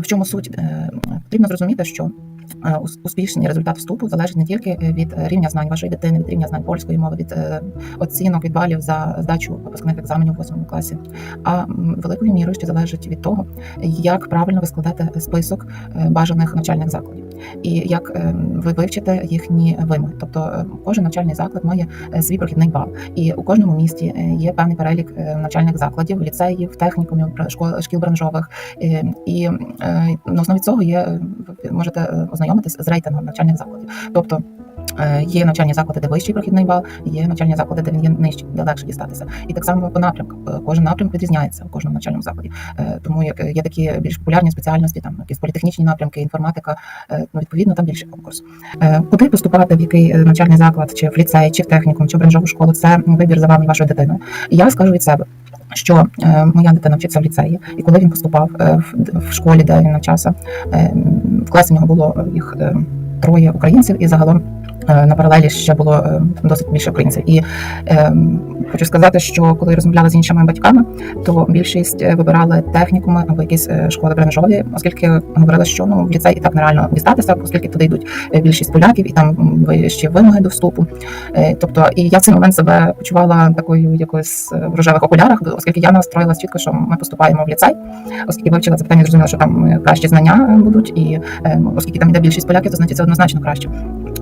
В чому суть? Е, Потрібно зрозуміти, що е, успішний результат вступу залежить не тільки від рівня знань вашої дитини, від рівня знань польської мови, від е, оцінок, від балів за здачу випускних екзаменів у 8 класі, а великою мірою ще залежить від того, як правильно ви складете список бажаних навчальних закладів і як е, ви вивчите їхні вимоги. Тобто е, кожен навчальний заклад має е, свій прохідний бал, і у кожному місті є певний перелік навчальних закладів, ліцеїв, технікумів, школ, шкіл бранжових. І на основі цього є ви можете ознайомитись з рейтингом навчальних закладів. Тобто є навчальні заклади, де вищий прохідний бал, є навчальні заклади, де він є нижчий, де легше дістатися. І так само по напрямках. Е, Кожен напрямок відрізняється у кожному навчальному закладі. Е, Тому як є такі більш популярні спеціальності, там якісь політехнічні напрямки, інформатика, е, ну відповідно там більше конкурс. Е, Куди поступати, в який е, навчальний заклад, чи в ліцей, чи в технікум, чи в бранжову школу, це вибір за вами вашою дитиною. Я скажу від себе. Що е, моя дитина вчиться в ліцеї, і коли він поступав е, в, в школі, де він навчався, е, в класі в нього було їх е, троє українців, і загалом е, на паралелі ще було е, досить більше українців. І е, хочу сказати, що коли розмовляла з іншими батьками, то більшість е, вибирали технікуми або якісь е, школи бренжові, оскільки говорили, що ну в ліцей і так нереально дістатися, оскільки туди йдуть е, більшість поляків, і там вищі вимоги до вступу. Е, Тобто, і я в цей момент себе почувала такою якоюсь е, в рожевих окулярах, оскільки я настроїлась чітко, що ми поступаємо в ліцей, оскільки вивчила це питання, зрозуміла, що там е, кращі знання будуть, і е, оскільки там іде більшість поляків, то значить це однозначно краще.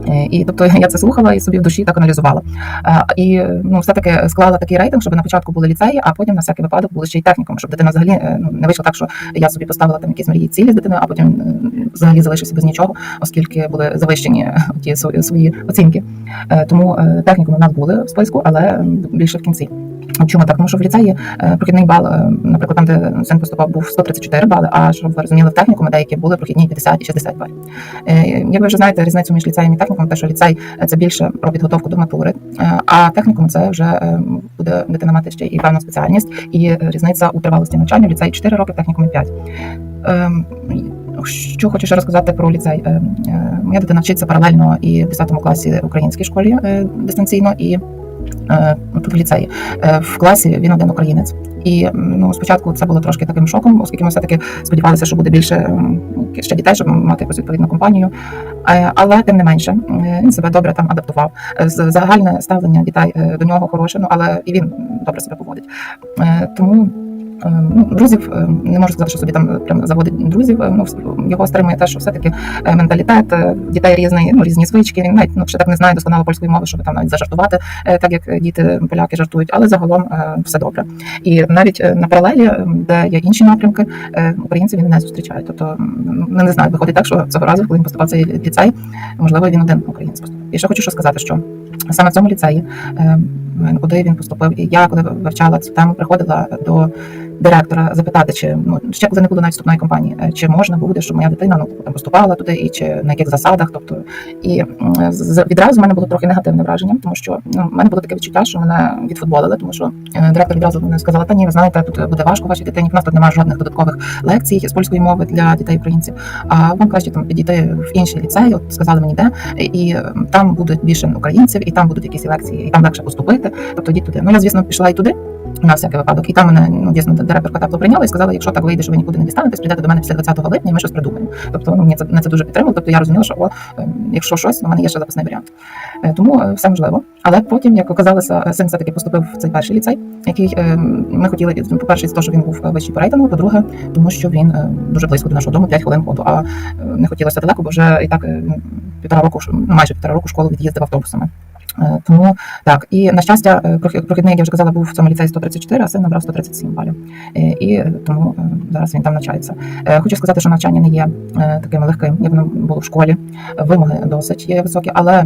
Е, І тобто я це слухала і собі в душі так аналізувала. Е, І ну, все-таки склала такий рейтинг, щоб на початку були ліцеї, а потім на всякий випадок були ще й технікум, щоб дитина взагалі е, ну, не вийшло так, що я собі поставила там якісь мрії цілі з дитиною, а потім взагалі залишився без нічого, оскільки були завищені ті свої, оцінки. Тому технікуми в нас були в списку, але більше в кінці. Чому так? Тому що в ліцеї прохідний бал, наприклад, там, де син поступав, був 134 бали, а щоб ви розуміли, в технікумі деякі були прохідні 50 і 60 балів. Як ви вже знаєте, різницю між ліцеєм і технікумом, те, що ліцей е, це більше про підготовку до матури, е, а технікум це вже е, буде дитина мати ще і певну спеціальність, і різниця у тривалості навчання в ліцеї 4 роки, в технікумі 5. Ем, Що хочу ще розказати про ліцей. Е, е, Моя дитина вчиться паралельно і в 10 класі в українській школі дистанційно, і в ліцеї. Е, В класі він один українець. І ну, спочатку це було трошки таким шоком, оскільки ми все-таки сподівалися, що буде більше ще дітей, щоб мати якусь відповідну компанію. Е, Але тим не менше, е, він себе добре там адаптував. Е, Загальне ставлення дітей е, до нього хороше, ну але і він добре себе поводить. Е, Тому. Е, Ну, друзів е, не можу сказати, що собі там е, прям заводить друзів. Ну його стримує те, що все-таки менталітет дітей різний, ну різні звички. Він навіть ну ще так не знає досконало польської мови, щоб там навіть зажартувати, так як діти поляки жартують, але загалом все добре. І навіть на паралелі, де є інші напрямки, українців він не зустрічає. Тобто ну, не знаю, виходить так, що цього разу, коли він поступав цей ліцей, можливо, він один українець поступив. І ще хочу що сказати, що саме в цьому ліцеї, куди він поступив, і я коли вивчала цю тему, приходила до директора запитати, чи ну ще коли не було навіть вступної кампанії, е, чи можна буде, щоб моя дитина ну там поступала туди, і чи на яких засадах. Тобто і відразу в мене було трохи негативне враження, тому що ну в мене було таке відчуття, що мене відфутболили, тому що е, директор відразу мені сказала, та ні, ви знаєте, тут буде важко вашій дитині. В нас тут немає жодних додаткових лекцій з польської мови для дітей українців. А вам краще там підійти в інший ліцей, от сказали мені де, і там будуть більше українців, і там будуть якісь лекції, і там легше поступити. Тобто йдіть туди. Ну я звісно пішла і туди. На всякий випадок, і там мене ну дійсно директорка тепло прийняла і сказала, якщо так вийде, що ви нікуди не дістанетесь, прийдете до мене після 20 липня, і ми щось придумаємо. Тобто ну мені це це дуже підтримало. Тобто я розуміла, що о, ем, якщо щось, у мене є ще запасний варіант. Е, Тому е, все можливо. Але потім, як оказалося, син все таки поступив в цей перший ліцей, який ми хотіли ну, по-перше, з того, що він був вищий по рейтингу, по-друге, тому що він е, дуже близько до нашого дому, 5 хвилин ходу. А е, не хотілося далеко, бо вже і так е, півтора року, майже півтора року школу від'їздив автобусами. Е, Тому так, і на щастя, е, прохідний, як я вже казала, був в цьому ліцеї 134, а син набрав 137 балів. Е, І тому зараз він там навчається. Хочу сказати, що навчання не є таким легким, як воно було в школі. Вимоги досить є високі, але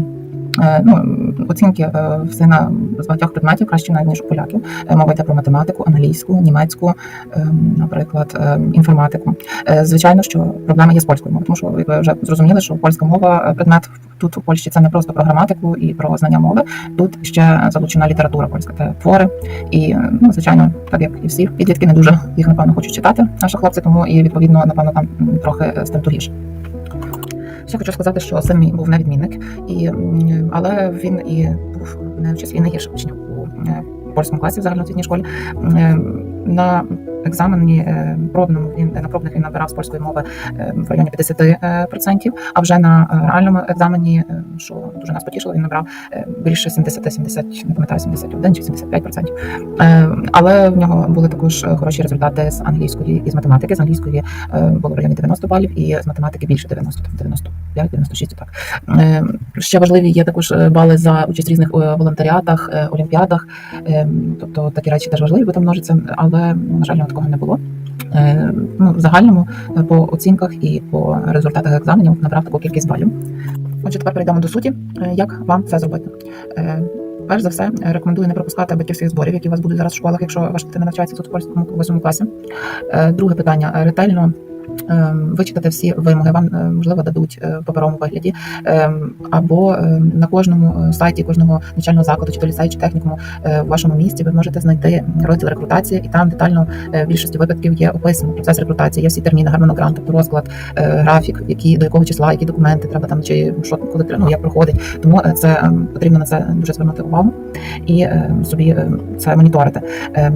ну, оцінки е, в сина з багатьох предметів краще навіть ніж у поляків. Е, Мова йде про математику, англійську, німецьку, е, наприклад, е, інформатику. Е, Звичайно, що проблема є з польською мовою, тому що ви вже зрозуміли, що польська мова е, предмет тут у Польщі це не просто про граматику і про знання мови. Тут ще залучена література польська, це твори. І ну, звичайно, так як і всі підлітки не дуже їх напевно хочуть читати, наші хлопці, тому і відповідно, напевно, там трохи з тим тугіше. Ще хочу сказати, що син мій був невідмінник, і, але він і був в числі є учнів у е, польському класі в загальноосвітній школі. Е, На екзамені е, пробному він на пробних він набирав з польської мови е, в районі 50%, а вже на е, реальному екзамені, е, що дуже нас потішило, він набрав е, більше 70-70, не пам'ятаю, 71 чи 75%. Е, Але в нього були також е, хороші результати з англійської і з математики. З англійської е, було в районі 90 балів, і з математики більше 90, там 95, 96, так. Е, Ще важливі є також е, бали за участь в різних е, волонтеріатах, е, олімпіадах. Е, Тобто такі речі теж важливі, бо там множиться, але на жаль, такого не було. Е, Ну, в загальному е, по оцінках і по результатах екзаменів набрав таку кількість балів. Отже, тепер перейдемо до суті. Е, Як вам це зробити? Перш за все, рекомендую не пропускати батьківських зборів, які у вас будуть зараз в школах, якщо ваша дитина навчається тут в польському восьмому класі. Друге питання ретельно. Е, Вичитати всі вимоги вам е, можливо дадуть е, в паперовому вигляді, е, або е, на кожному сайті кожного навчального закладу, чи то ліцею, чи технікуму в вашому місті ви можете знайти розділ рекрутації, і там детально в більшості випадків є описано процес рекрутації. Є всі терміни, гармонограм, розклад, графік, які до якого числа, які документи треба там, чи що коли ну, як проходить. Тому це е, потрібно на це дуже звернути увагу і собі це моніторити.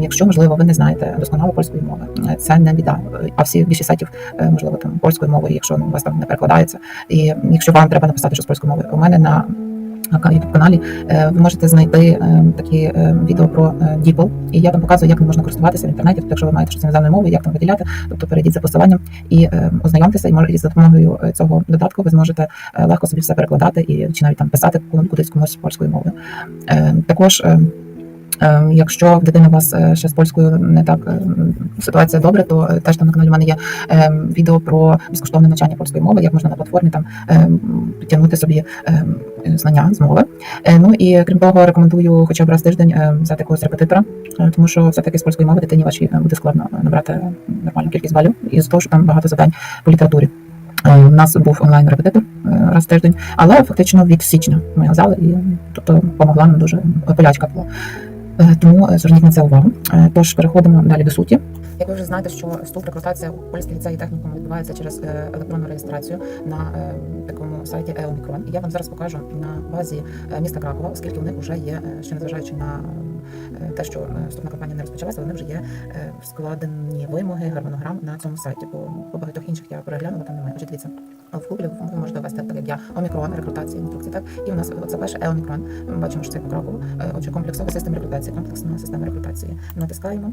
Якщо можливо ви не знаєте досконало польської мови, це не біда. А всі більшість сайтів, можливо, там польською мовою, якщо у вас там не перекладається. І якщо вам треба написати що з польською мовою, у мене на youtube каналі е, ви можете знайти е, такі е, відео про е, DeepL, і я там показую, як ним можна користуватися в інтернеті. Тобто, якщо ви маєте щось іноземною мовою, як там виділяти, тобто перейдіть за посиланням і е, ознайомтеся, і може за допомогою е, цього додатку ви зможете е, легко собі все перекладати і чи навіть там писати кудись комусь польською мовою. Е, Також е, е, Якщо в дитини у вас е, ще з польською не так е, ситуація добре, то е, теж там на каналі в мене є е, відео про безкоштовне навчання польської мови, як можна на платформі там е, підтягнути собі е, знання з мови. Е, Ну і крім того, рекомендую хоча б раз в тиждень е, взяти якогось репетитора, е, тому що все-таки з польської мови дитині вашій е, буде складно набрати нормальну кількість балів із того, що там багато завдань по літературі. Е, У нас був онлайн репетитор е, раз в тиждень, але фактично від січня ми взяли і тобто допомогла нам дуже полячка була. Е, Тому е, зверніть на це увагу. Е, Тож переходимо далі до суті. Як ви вже знаєте, що вступ рекрутація у польській ліцеї технікум відбувається через електронну реєстрацію на такому сайті Еомікрон. І я вам зараз покажу на базі міста Кракова, оскільки у них вже є, ще незважаючи на те, що е, вступна кампанія не розпочалася, вони вже є е, складені вимоги, гармонограм на цьому сайті. Бо по багатьох інших я переглянула, там немає. Отже, дивіться, в Google ви можете ввести так, як я Омікрон, рекрутація, інструкції. Так і у нас це перше Еомікрон. Ми бачимо, що це по. Е, Отже, комплексова система рекрутації, комплексна система рекрутації. Натискаємо.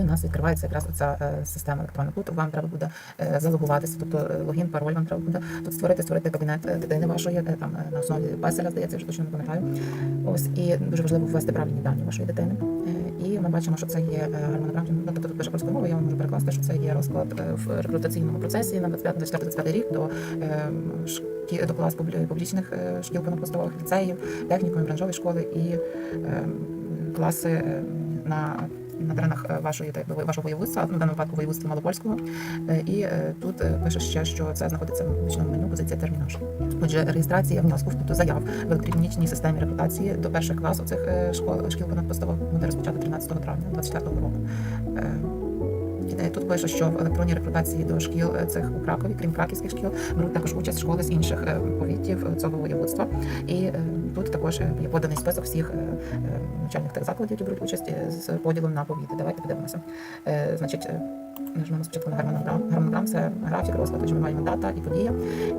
І в нас відкривається якраз оця е, система електронна. Тут вам треба буде е, залогуватися, тобто е, логін, пароль вам треба буде тут створити, створити кабінет дитини вашої, там на основі песеля, здається, вже точно не пам'ятаю. Ось і дуже важливо ввести правильні дані вашої дитини. І ми бачимо, що це є гармонограм. Ну, тобто тут пише польською мовою, я вам можу перекласти, що це є розклад в рекрутаційному процесі на 25-25 рік до е, шкі- до клас публічних шкіл понадпостових ліцеїв, технікумів, бранжової школи і е, класи на на теренах е, вашої вашого воєводства, ну, в даному випадку воєводства Малопольського. Е, І е, тут пише ще, що це знаходиться в публічному меню позиція термінаж. Отже, реєстрація внесків, тобто заяв в електронічній системі репутації до перших класів цих школ шкіл понадпостових буде розпочати 13 травня 2024 року. Тут пише, що в електронній рекрутації до шкіл цих у Кракові, крім краківських шкіл, беруть також участь школи з інших повітів цього воєводства. І тут також е, є поданий список всіх е, е, навчальних закладів, які беруть участь з поділом на повіти. Давайте подивимося. Значить, нажмемо спочатку на гармонограм. Гармонограм це графік розкладу, що ми маємо дата і подія.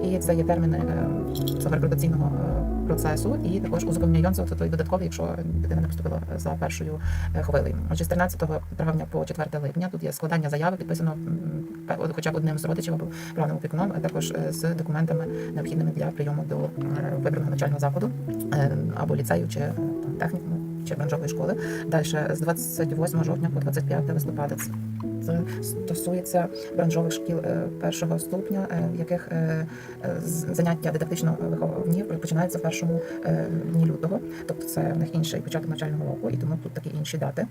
І це є терміни е, цього рекрутаційного е, процесу, і також узаконюється це той додатковий, якщо дитина не поступила за першою е, хвилею. Отже, з 13 травня по 4 липня тут є складання заяви, підписано хоча б одним з родичів або правним опікуном, а також з документами необхідними для прийому до вибраного навчального закладу або ліцею чи технікуму чи школи. Далі з 28 жовтня по 25 листопада. Це- стосується бранжових шкіл е, першого ступеня, е, в яких е, заняття дидактично виховні починаються в першому дні лютого. Тобто це в них інший початок навчального року, і тому тут такі інші дати.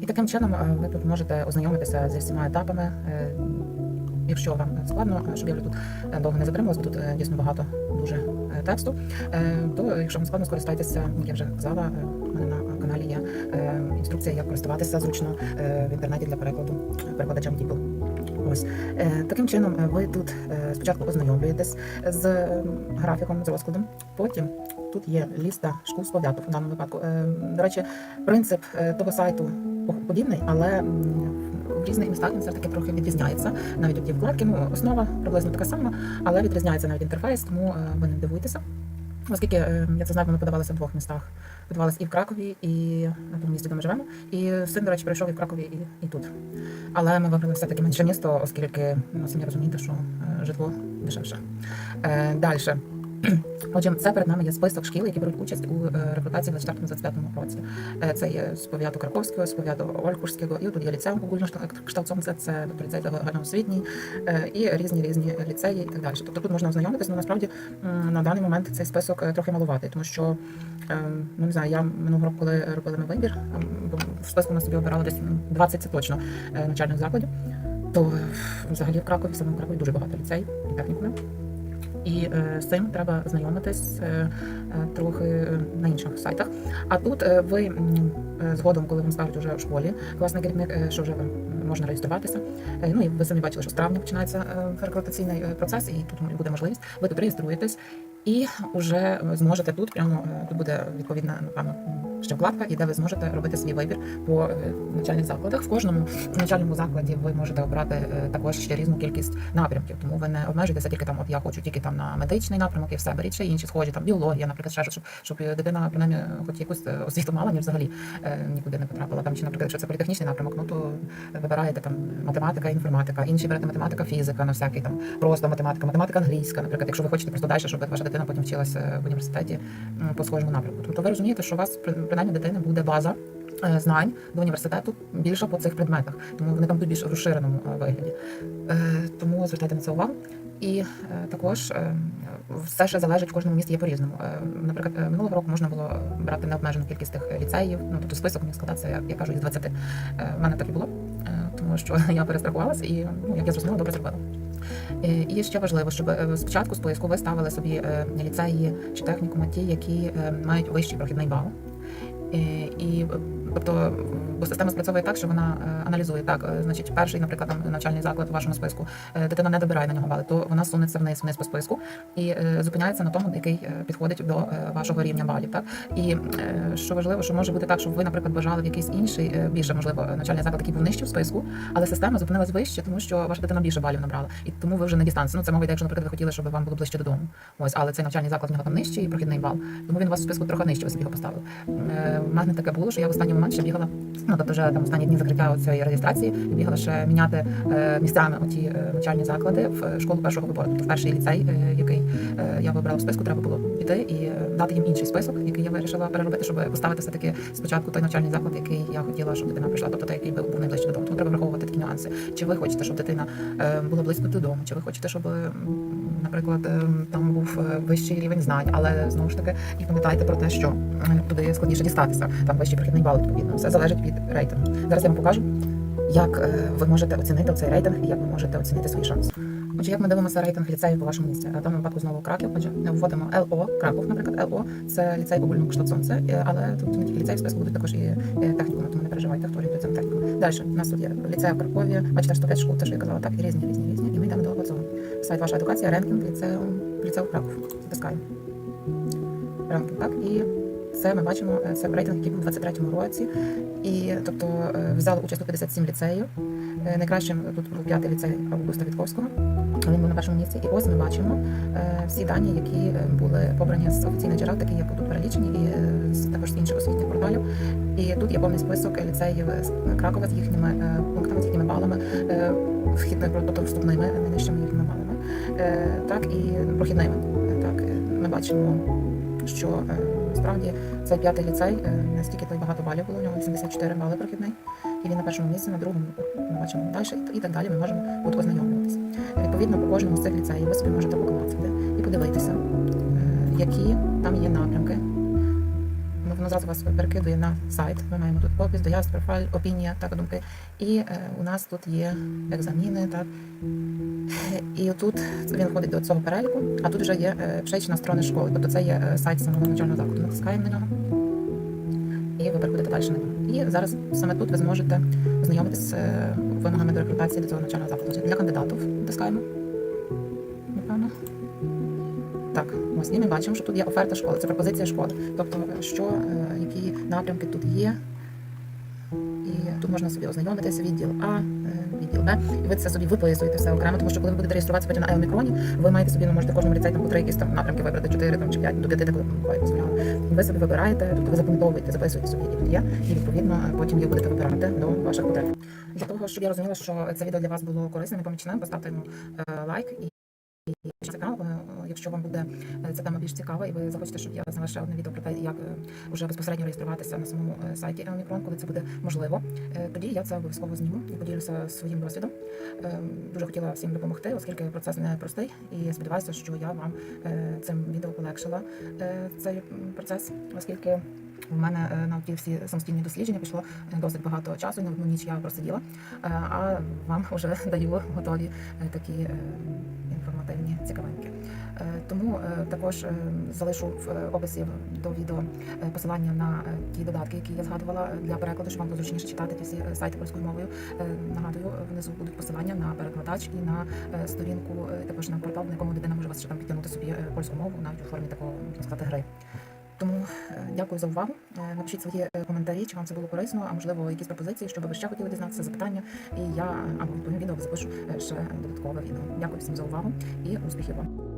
І таким чином ви тут можете ознайомитися зі всіма етапами. Якщо вам складно, щоб я вже тут довго не затримувалась, бо тут дійсно багато дуже тексту, е, то якщо вам складно, скористайтеся, як я вже казала, е, у мене на каналі є е, інструкція, як користуватися зручно е, в інтернеті для перекладу перекладачам DeepL. Ось Е, таким чином е, ви тут е, спочатку ознайомлюєтесь з е, графіком, з розкладом, потім тут є ліста школ з в даному випадку. Е, До речі, принцип е, того сайту подібний, але в різних містах він все ж таки трохи відрізняється. Навіть тут є вкладки, ну основа приблизно така сама, але відрізняється навіть інтерфейс, тому е, ви не дивуйтеся. Оскільки е, я це знаю, ми подавалися в двох містах. Подавалися і в Кракові, і в тому місті, де ми живемо. І син, до речі, прийшов і в Кракові, і, і тут. Але ми вибрали все-таки менше місто, оскільки ну, самі розумієте, що е, житло дешевше. Далі. Отже, це перед нами є список шкіл, які беруть участь у е, репутації в 24-25 році. Е, Це є з пов'яту Краковського, з пов'яту Ольхурського, і тут є ліцеум Гульно-Шталцонце, це тобто ліцей загальноосвітній, е, і різні різні ліцеї і так далі. Тобто тут можна ознайомитися, але насправді на даний момент цей список трохи малуватий, тому що ну не знаю, я минулого року, коли робили ми вибір, в списку ми собі обирали десь 20 це точно навчальних закладів. То взагалі в Кракові, саме в Кракові дуже багато ліцеїв і технікумів. І е, з цим треба знайомитись е, е, трохи на інших сайтах. А тут ви згодом, коли вам скажуть уже в школі, класний керівник, що вже вам можна реєструватися. Ну і ви самі бачили, що з травня починається рекрутаційний процес, і тут буде можливість. Ви тут реєструєтесь і вже зможете тут прямо тут буде відповідна напевно ще вкладка, і де ви зможете робити свій вибір по е, навчальних закладах. В кожному навчальному закладі ви можете обрати е, також ще різну кількість напрямків, тому ви не обмежуєтеся тільки там, от я хочу тільки там на медичний напрямок і все беріть ще інші схожі, там біологія, наприклад, ще щоб, щоб дитина принаймні хоч якусь е, освіту мала, ніж взагалі нікуди не потрапила. Там чи, наприклад, якщо це політехнічний напрямок, ну то вибираєте там математика, інформатика, інші берете математика, фізика, на всякий там просто математика, математика англійська, наприклад, якщо ви хочете просто далі, щоб ваша дитина потім вчилася в університеті по схожому напрямку. Тобто ви розумієте, що у вас принаймні дитини буде база. е, Знань до університету більше по цих предметах, тому вони там будуть більш розширеному е, вигляді. Е, Тому звертайте на це увагу. І також все ще залежить в кожному місті є по-різному. Наприклад, минулого року можна було брати необмежену кількість тих ліцеїв. Ну тобто список міг складатися, як я кажу, із 20. Е, В мене так і було, тому що я перестрахувалася і ну, як я зрозуміла, добре зробила. І ще важливо, щоб спочатку списку ви ставили собі ліцеї чи технікуми ті, які мають вищий прохідний бал. Е, І тобто, бо система спрацьовує так, що вона е, аналізує так. е, Значить, перший, наприклад, там навчальний заклад у вашому списку, е, дитина не добирає на нього бали, то вона сунеться вниз вниз по списку і зупиняється на тому, який підходить до вашого рівня балів. Так і що важливо, що може бути так, щоб ви, наприклад, бажали в якийсь інший більше можливо навчальний заклад, який був нижче в списку, але система зупинилась вище, тому що ваша дитина більше балів набрала, і тому ви вже на дистанції. Ну це мова йде, якщо, наприклад, ви хотіли, щоб вам було ближче додому. Ось, але цей навчальний заклад в нього там нижчий і прохідний бал, тому він у вас в списку трохи нижче ви собі його поставив. У мене таке було, що я в останній момент ще бігала. Ну тобто, вже там останні дні закриття цієї реєстрації, бігала ще міняти е, місцями оті е, навчальні заклади в школу першого вибору. Тобто перший ліцей, е, який е, я вибрала в списку, треба було піти і е, дати їм інший список, який я вирішила переробити, щоб поставити все таки спочатку той навчальний заклад, який я хотіла, щоб дитина прийшла, тобто той, який був був найближче додому. Тому треба враховувати такі нюанси. Чи ви хочете, щоб дитина е, була близько додому, чи ви хочете, щоб, наприклад, е, там був е, вищий рівень знань, але знову ж таки і пам'ятайте про те, що е, туди складніше дістатися. Там вищий прохідний бал, відповідно. Все залежить від рейтингу. Зараз я вам покажу, як е, ви можете оцінити цей рейтинг і як ви можете оцінити свій шанс. Отже, як ми дивимося рейтинг ліцею по вашому місці? В даному випадку знову Краків. Отже, вводимо ЛО Краков, наприклад, ЛО це ліцей Огульного Штатсонце, але тут не тільки ліцей в списку будуть також і е, технікуми, тому не переживайте, хто орієнтується на техніку. Далі у нас тут є ліцей в Кракові, бачите, 105 школ, те, що я казала, так, і різні, різні, Сайт ваша едукація, ренкінг ліцею, ліцею Краков. Затискаємо. Ренкінг, так, і це ми бачимо, це рейтинг, який був у 23-му році. І тобто е, взяли участь у 57 ліцеїв. Е, Найкращим тут був п'ятий ліцей Августа Вітковського. Він був на першому місці. І ось ми бачимо е, всі дані, які були побрані з офіційних джерел, такі як тут перелічені, і з- також з інших освітніх порталів. І тут є повний список ліцеїв з Кракова з їхніми пунктами, з їхніми балами, вхідними, тобто вступними найнижчими їхніми балами, так і прохідними. Е, Так, е, ми бачимо, що насправді справді цей п'ятий ліцей е, настільки то багато балів було, у нього 84 бали прохідний, і він на першому місці, на другому ми бачимо далі, і так далі ми можемо тут ознайомлюватися. Відповідно, по кожному з цих ліцеїв ви собі можете поклацати і подивитися, е, які там є напрямки. Зразу вас перекидує на сайт. Ми маємо тут опис, доязд, профайль, опінія, так думки. І е, у нас тут є екзаміни, так. І тут він входить до цього переліку, а тут вже є е, пшеч на сторони школи. Тобто це є е, сайт самого навчального закладу. Натискаємо на нього. І ви переходите далі на нього. І зараз саме тут ви зможете ознайомитися з вимогами до рекрутації до цього навчального закладу. Для кандидатів натискаємо. Так, ось і ми бачимо, що тут є оферта школи, це пропозиція школи. Тобто, що, е, які напрямки тут є. І тут можна собі ознайомитися відділ А, е, відділ Б, і ви це собі виписуєте все окремо, тому що коли ви будете реєструватися потім на Еомікроні, ви маєте собі, ну, можете кожному ліцеї там по три якісь там напрямки вибрати, 4 там, чи 5, до 5, коли буває дозволяли. Ви собі вибираєте, тобто ви запам'ятовуєте, записуєте собі, які є, і відповідно потім ви будете вибирати до ваших потреб. Для того, щоб я розуміла, що це відео для вас було корисним і помічним, поставте йому е, лайк і. Цікаво, е, якщо вам буде е, ця тема більш цікава, і ви захочете, щоб я зняла ще одне відео про те, як е, вже безпосередньо реєструватися на самому е, сайті Елмікрон, коли це буде можливо, е, тоді я це обов'язково зніму і поділюся своїм досвідом. Е, Дуже хотіла всім допомогти, оскільки процес не простий, і сподіваюся, що я вам е, цим відео полегшила е, цей процес, оскільки. У мене е, на ті всі самостійні дослідження пішло е, досить багато часу, на одну ніч я просиділа, Е, а вам вже даю готові такі інформативні цікавинки. Тому також залишу в описі до відео посилання на ті додатки, які я згадувала для перекладу, щоб вам було зручніше читати ті всі сайти польською мовою. Нагадую, внизу будуть посилання на перекладач і на сторінку, також на портал, на якому дитина може вас ще там підтягнути собі польську мову навіть у формі такого можна сказати гри. Тому е, дякую за увагу. Е, Напишіть свої е, коментарі, чи вам це було корисно, а можливо, якісь пропозиції, що ви ще хотіли дізнатися, запитання. І я або відповім відео, запишу ще додаткове відео. Дякую всім за увагу і успіхів вам.